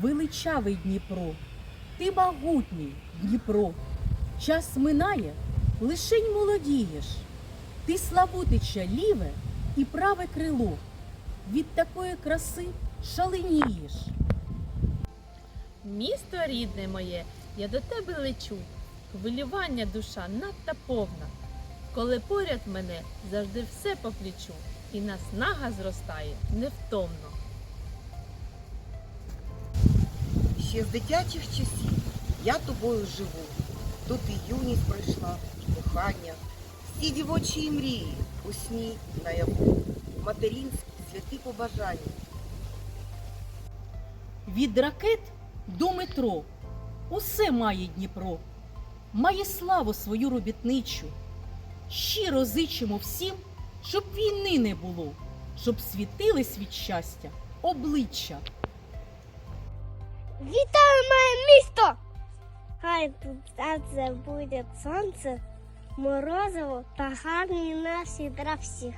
величавий Дніпро, ти могутній Дніпро. Час минає, лишень молодієш. Ти славутича ліве і праве крило. Від такої краси шаленієш. Місто рідне моє, я до тебе лечу. Хвилювання душа надто повна. Коли поряд мене завжди все по плечу, і наснага зростає невтомно. Ще з дитячих часів я тобою живу. Тут і юність пройшла, і кохання, всі дівочі мрії, у сні наяву, материнські святі побажання. Від ракет до метро усе має Дніпро, має славу свою робітничу. Щиро зичимо всім, щоб війни не було, щоб світились від щастя обличчя. Вітаю моє місто! Хай тут це буде сонце, морозиво та гарні наші для всіх.